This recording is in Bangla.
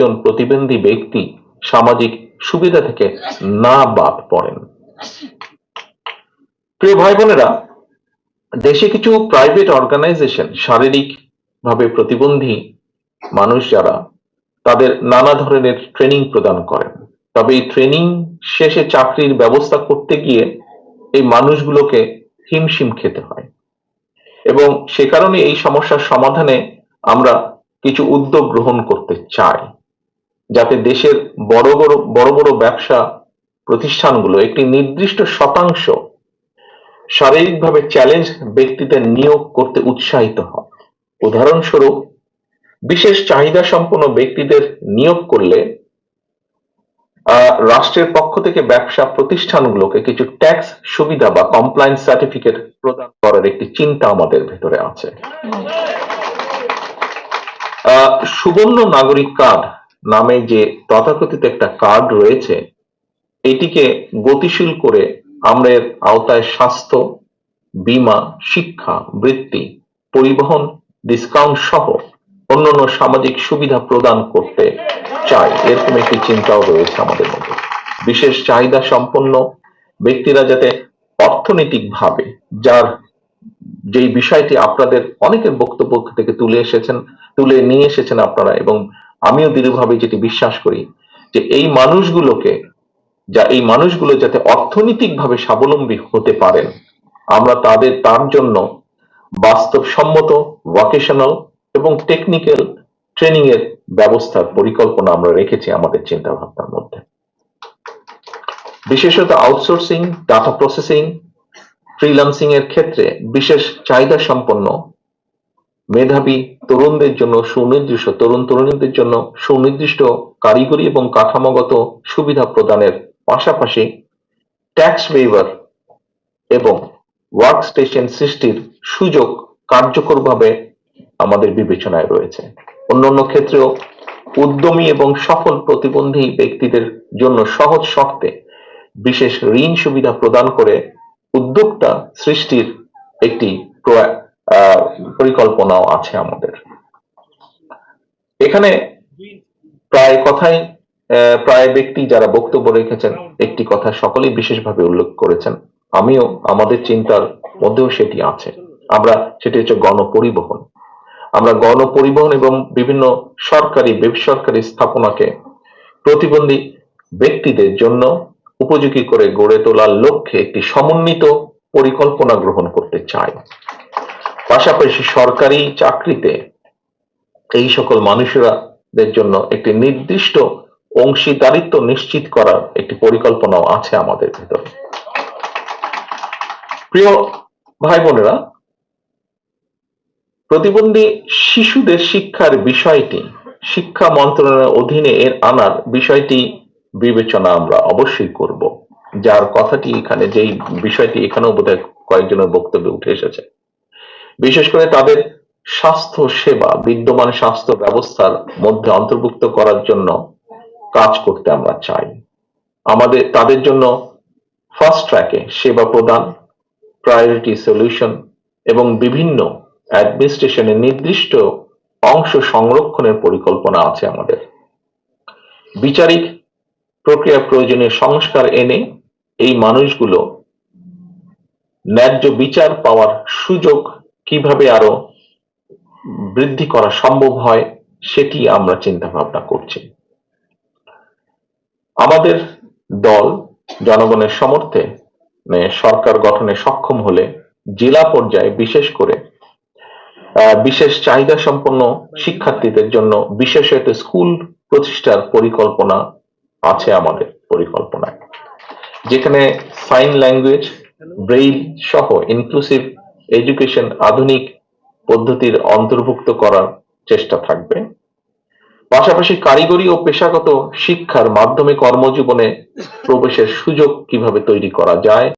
একজন প্রতিবন্ধী ব্যক্তি সামাজিক সুবিধা থেকে না বাদ পড়েন। প্রিয় ভাই বোনেরা দেশে কিছু প্রাইভেট অর্গানাইজেশন শারীরিক ভাবে প্রতিবন্ধী মানুষ যারা, তাদের নানা ধরনের ট্রেনিং প্রদান করেন। তবে এই ট্রেনিং শেষে চাকরির ব্যবস্থা করতে গিয়ে এই মানুষগুলোকে হিমশিম খেতে হয়। এবং সে কারণে এই সমস্যার সমাধানে আমরা কিছু উদ্যোগ গ্রহণ করতে চাই। যাতে দেশের বড় বড় বড় বড় ব্যবসা প্রতিষ্ঠানগুলো একটি নির্দিষ্ট শতাংশ শারীরিকভাবে চ্যালেঞ্জ ব্যক্তিদের নিয়োগ করতে উৎসাহিত হয়। উদাহরণস্বরূপ, বিশেষ চাহিদা সম্পন্ন ব্যক্তিদের নিয়োগ করলে রাষ্ট্রের পক্ষ থেকে ব্যবসা প্রতিষ্ঠানগুলোকে কিছু ট্যাক্স সুবিধা বা কমপ্লায়েন্স সার্টিফিকেট প্রদান করার একটি চিন্তা আমাদের ভেতরে আছে। সুবর্ণ নাগরিক কার্ড নামে যে তথাকথিত একটা কার্ড রয়েছে, এটিকে গতিশীল করে আমরা এর আওতায় স্বাস্থ্য, বীমা, শিক্ষা, বৃত্তি, পরিবহন, ডিসকাউন্ট সহ অন্যান্য সামাজিক সুবিধা প্রদান করতে চাই এরকম একটি চিন্তাও রয়েছে আমাদের মধ্যে। বিশেষ চাহিদা সম্পন্ন ব্যক্তিরা যাতে অর্থনৈতিকভাবে, যার যেই বিষয়টি আপনাদের অনেকের বক্তব্য থেকে তুলে এসেছেন, তুলে নিয়ে এসেছেন আপনারা এবং আমিও দৃঢ়ভাবে যেটি বিশ্বাস করি, যে এই মানুষগুলোকে, যা এই মানুষগুলো যাতে অর্থনৈতিকভাবে স্বাবলম্বী হতে পারেন, আমরা তাদের, তার জন্য বাস্তবসম্মত ভোকেশনাল এবং টেকনিক্যাল ট্রেনিং এর ব্যবস্থার পরিকল্পনা আমরা রেখেছি আমাদের চিন্তা ভাবনার মধ্যে। বিশেষত আউটসোর্সিং ডাটা প্রসেসিং ফ্রিল্যান্সিং এর ক্ষেত্রে বিশেষ চাহিদা সম্পন্ন মেধাবী তরুণদের জন্য সুনির্দিষ্ট, তরুণ তরুণীদের জন্য সুনির্দিষ্ট কারিগরি এবং কাঠামোগত সুবিধা প্রদানের পাশাপাশি ট্যাক্স ওয়েভার এবং ওয়ার্ক স্টেশন সৃষ্টির সুযোগ কার্যকরভাবে আমাদের বিবেচনায় রয়েছে। অন্যান্য ক্ষেত্রেও উদ্যমী এবং সফল প্রতিবন্ধী ব্যক্তিদের জন্য সহজ শর্তে বিশেষ ঋণ সুবিধা প্রদান করে উদ্যোক্তা সৃষ্টির একটি পরিকল্পনাও আছে আমাদের। এখানে প্রায় কথাই প্রায় ব্যক্তি যারা বক্তব্য রেখেছেন, একটি কথা সকলেই বিশেষভাবে উল্লেখ করেছেন। আমিও আমাদের চিন্তার মধ্যেও সেটি আছে। আমরা, সেটি হচ্ছে গণপরিবহন। আমরা গণপরিবহন এবং বিভিন্ন সরকারি, বেসরকারি স্থাপনাকে প্রতিবন্ধী ব্যক্তিদের জন্য উপযোগী করে গড়ে তোলার লক্ষ্যে একটি সমন্বিত পরিকল্পনা গ্রহণ করতে চাই। পাশাপাশি সরকারি চাকরিতে এই সকল মানুষেরাদের জন্য একটি নির্দিষ্ট অংশীদারিত্ব নিশ্চিত করার একটি পরিকল্পনাও আছে আমাদের ভিতরে। প্রিয় ভাই বোনেরা প্রতিবন্ধী শিশুদের শিক্ষার বিষয়টি, শিক্ষা মন্ত্রণালয়ের অধীনে এর আনার বিষয়টি বিবেচনা আমরা অবশ্যই করব। যার কথাটি এখানে, যেই বিষয়টি এখানেও বোধহয় কয়েকজনের বক্তব্যে উঠে এসেছে। বিশেষ করে তাদের স্বাস্থ্য সেবা, বিদ্যমান স্বাস্থ্য ব্যবস্থার মধ্যে অন্তর্ভুক্ত করার জন্য কাজ করতে আমরা চাই। আমাদের, তাদের জন্য ফার্স্ট ট্র্যাকে সেবা প্রদান, প্রায়োরিটি সলিউশন এবং বিভিন্ন অ্যাডমিনিস্ট্রেশনের নির্দিষ্ট অংশ সংরক্ষণের পরিকল্পনা আছে আমাদের। বিচারিক প্রক্রিয়া প্রয়োজনীয় সংস্কার এনে এই মানুষগুলো ন্যায্য বিচার পাওয়ার সুযোগ কীভাবে আরও বৃদ্ধি করা সম্ভব হয়, সেটি আমরা চিন্তা ভাবনা করছি। আমাদের দল জনগণের সমর্থে মানে সরকার গঠনে সক্ষম হলে জেলা পর্যায়ে বিশেষ করে বিশেষ চাহিদা সম্পন্ন শিক্ষার্থীদের জন্য বিশেষায়িত স্কুল প্রতিষ্ঠার পরিকল্পনা আছে আমাদের পরিকল্পনায়। যেখানে সাইন ল্যাঙ্গুয়েজ, ব্রেইল সহ ইনক্লুসিভ এডুকেশন আধুনিক পদ্ধতির অন্তর্ভুক্ত করার চেষ্টা থাকবে। পাশাপাশি কারিগরি ও পেশাগত শিক্ষার মাধ্যমে কর্মজীবনে প্রবেশের সুযোগ কীভাবে তৈরি করা যায়